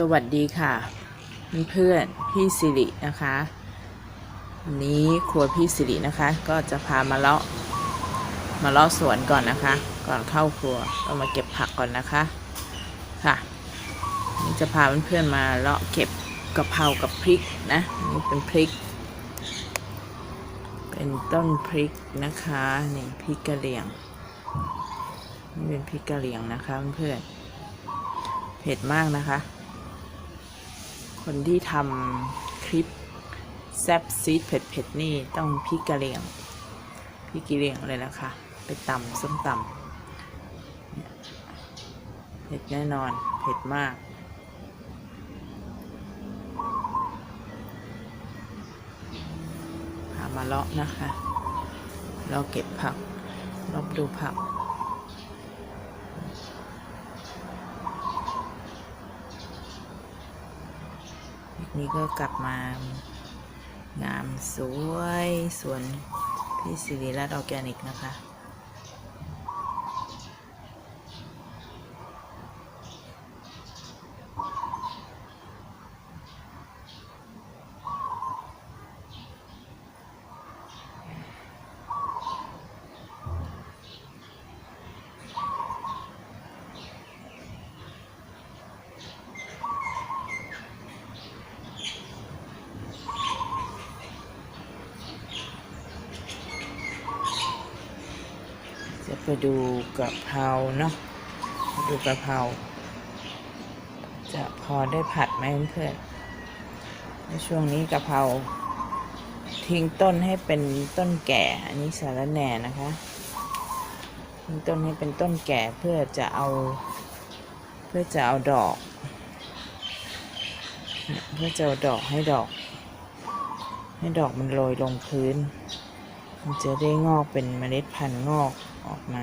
สวัสดีค่ะเพื่อนพี่สิรินะคะวันนี้ครัวพี่สิรินะคะ ก็จะพามาเลาะมาเลาะสวนก่อนนะคะ ก่อนเข้าครัวก็มาเก็บผักก่อนนะคะค่ะนี่จะพาเพื่อนๆมาเลาะเก็บกะเพรากับพริกนะนี่เป็นพริก เป็นต้นพริกนะคะนี่พริกกะเหรี่ยงนี่เป็นพริกกะเหรี่ยงนะคะเพื่อนๆเผ็ดมากนะคะ คนที่ทำคลิปแซบซีดเผ็ดๆนี่ต้องพริกะเหรี่ยงพริกกะเลียงเลยนะคะ ไปตำส้มตำเนี่ยเผ็ดแน่นอน เผ็ดมาก พามาเลาะนะคะ เราเก็บผักรอบดูผัก นี่ก็กลับมางามสวยสวนพี่สิริรัตน์ออร์แกนิกนะคะ ไปดูกะเพราเนาะดูกะเพราจะพอได้ผัดไหมเพื่อนในช่วงนี้กะเพราทิ้งต้นให้เป็นต้นแก่ อันนี้สารแหน่นะคะทิ้งต้นให้เป็นต้นแก่เพื่อจะเอา เพื่อจะเอาดอกเนี่ยเพื่อจะเอาดอกให้ดอก ให้ดอกมันโรยลงพื้น มันจะได้งอกเป็นเมล็ดพันธุ์งอก ออกมา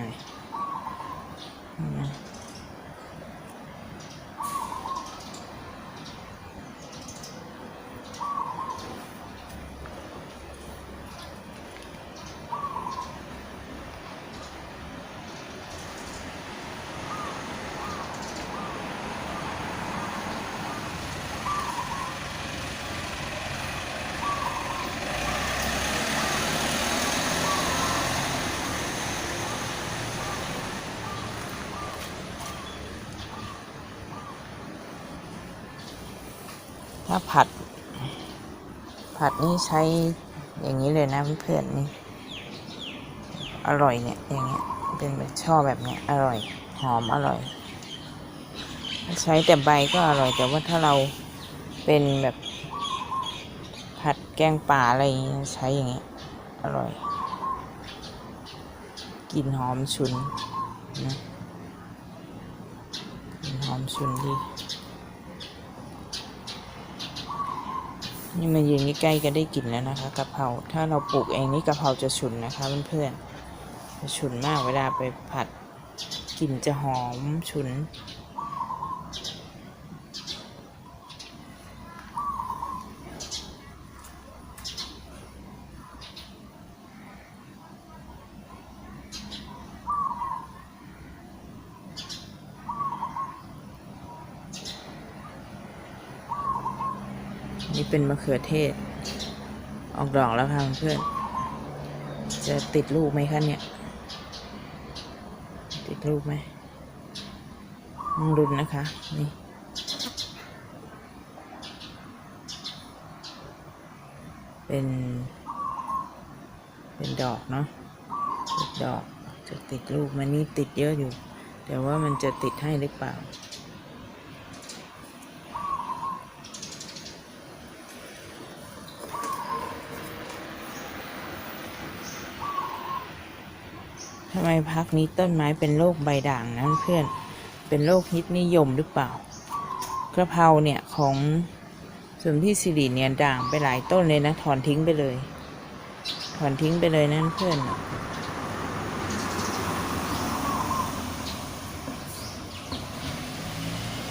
ถ้าผัด ผัดนี่ใช้อย่างนี้เลยนะเพื่อนๆนี่ อร่อยเนี่ย อย่างเงี้ย เป็นแบบชอบแบบเนี้ย อร่อย หอมอร่อย ใช้แต่ใบก็อร่อย แต่ว่าถ้าเราเป็นแบบผัดแกงป่าอะไรอย่างเงี้ยใช้อย่างเงี้ย อร่อย กลิ่นหอมฉุนนะ กลิ่นหอมฉุนดี นี่มายืนใกล้ๆก็ได้กลิ่นแล้วนะคะกะเพราถ้าเราปลูกเองนี่กะเพราจะฉุนนะคะเพื่อนๆจะฉุนมากเวลาไปผัดกลิ่นจะหอมฉุน นี่เป็นมะเขือเทศ ออกดอกแล้วค่ะเพื่อน จะติดลูกไหมคะเนี่ย ติดลูกไหมต้องรุนนะคะ นี่เป็น เป็นดอกเนาะติดดอก จะติดลูกมันนี่ติดเยอะอยู่ แต่ว่ามันจะติดให้หรือเปล่า ทำไมพักนี้ต้นไม้เป็นโรคใบด่างนะเพื่อน เป็นโรคฮิตนิยมหรือเปล่า กระเพราเนี่ยของส่วนพี่สิริเนี่ยด่างไปหลายต้นเลยนะ ถอนทิ้งไปเลย ถอนทิ้งไปเลยนะเพื่อน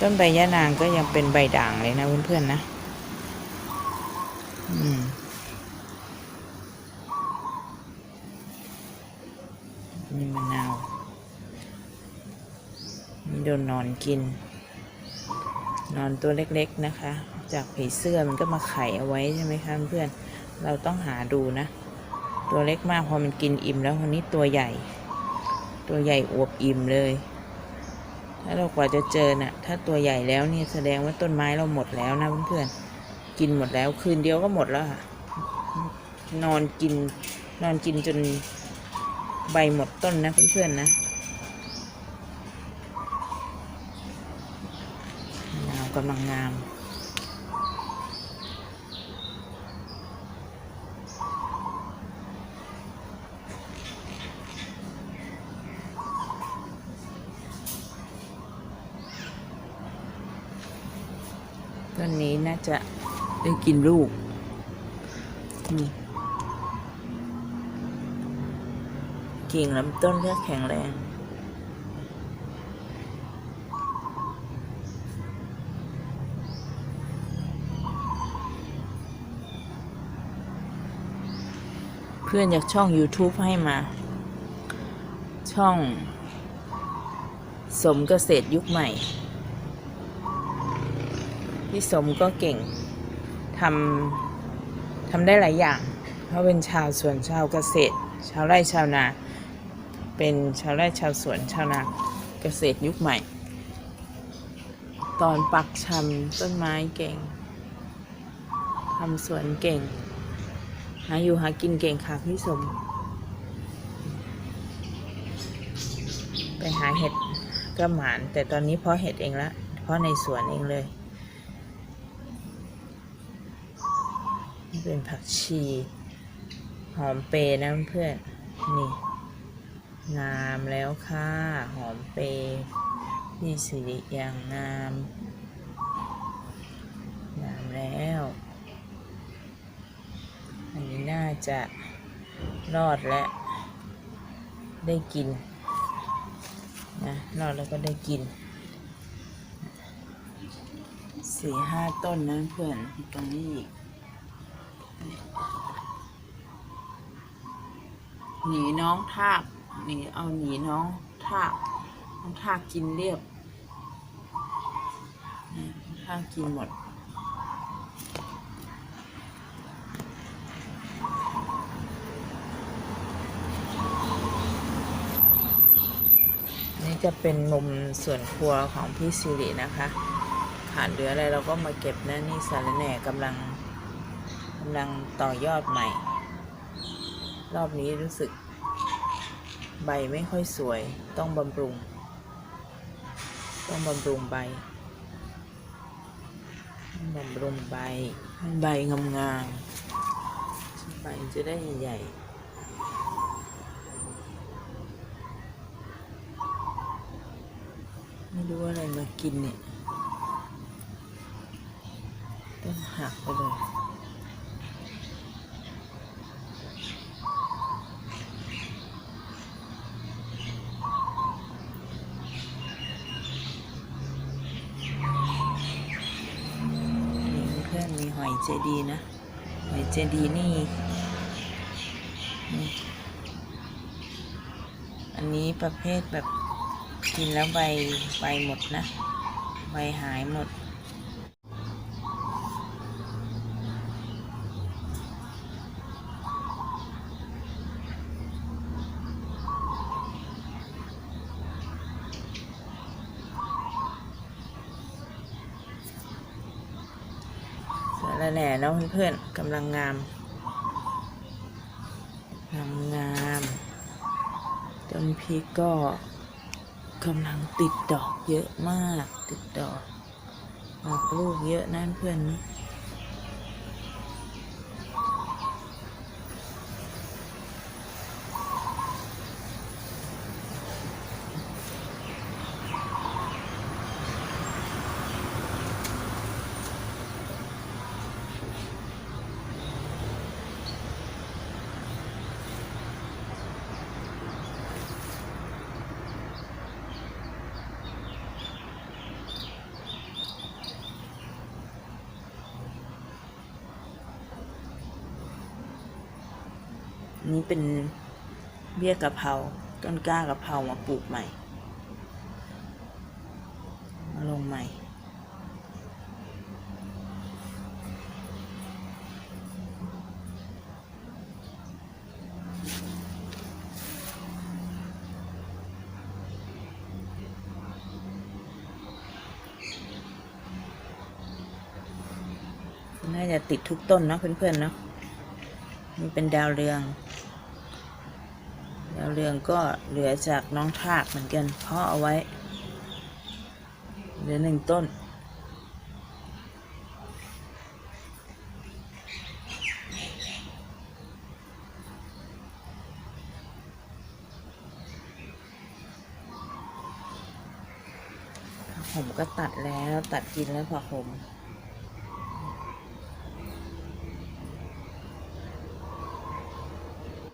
ต้นใบยะนางก็ยังเป็นใบด่างเลยนะเพื่อนๆนะ อืม นี่มะนาวนี่โดนนอนกิน นอนตัวเล็กๆนะคะ จากผีเสื้อมันก็มาไข่เอาไว้ใช่ไหมคะเพื่อนเราต้องหาดูนะ ตัวเล็กมากพอมันกินอิ่มแล้วคนนี้ตัวใหญ่ ตัวใหญ่อวบอิ่มเลย ถ้าเรากว่าจะเจอน่ะ ถ้าตัวใหญ่แล้วเนี่ยแสดงว่าต้นไม้เราหมดแล้วนะเพื่อนๆกินหมดแล้วคืนเดียวก็หมดแล้วค่ะนอนกินนอนกินจนใบหมดต้นนะเพื่อนๆนะมะนาว กำลังงาม ต้นนี้น่าจะได้กินลูกนี่กิ่งลำต้นก็แข็งแรง พื่อนอยากช่อง YouTube ให้มา ช่อง สมเกษตรยุคใหม่ พี่สมก็เก่งทำทำได้หลายอย่าง เพราะเป็นชาวสวนชาวเกษตร ชาวไร่ชาวนา เป็นชาวไร่ชาวสวนชาวนาเกษตรยุคใหม่ ตอนปักชำต้นไม้เก่งทำสวนเก่งาอยู่หากินเก่งค่ะพี่สม ไปหาเห็ดก็หมาน แต่ตอนนี้เพราะเห็ดเองละเพราะในสวนเองเลย นี่เป็นผักชี หอมเปรนะเพื่อน นี่ งามแล้วค่ะ หอมเปรยี่สิริอย่างงาม งามแล้ว อันนี้น่า จะรอดและได้กินนะรอดแล้วก็ได้กินสี่ห้าต้นนะเพื่อนตรงนี้อีกหนีน้องทากหนีเอาหนีน้องทากน้องทากกินเรียบนี่ทากกินหมด จะเป็นมุมส่วนครัวของพี่สิรินะคะขาดเหลืออะไรเราก็มาเก็บนะนี่สารแหน่กำลังกำลังต่อยอดใหม่ รอบนี้รู้สึก ใบไม่ค่อยสวยต้องบำรุง ต้องบำรุงใบ บำรุงใบให้ใบงามๆใบจะได้ใหญ่ ๆไม่รู้อะไรมากินเนี่ย ต้องหักไปเลยมีเพื่อนมีหอยเจดีนะ หอยเจดีนี่อันนี้ประเภทแบบ กินแล้วใบใบหมดนะ ใบหายหมด สารแหน่เนาะเพื่อนๆกำลังงามกำลังงามต้นพริกก็ กำลังติดดอกเยอะมาก ติดดอกออกลูกเยอะนั่นเพื่อนน นี่เป็นเบี้ยกะเพราต้นกล้ากะเพรามาปลูกใหม่ มาลงใหม่ น่าจะติดทุกต้นนะเพื่อนๆเนาะนี่เป็นดาวเรือง ดาวเรืองก็เหลือจากน้องทากเหมือนกันเพาะเอาไว้ เหลือหนึ่งต้นผักผมก็ตัดแล้วตัดกินแล้วผักผม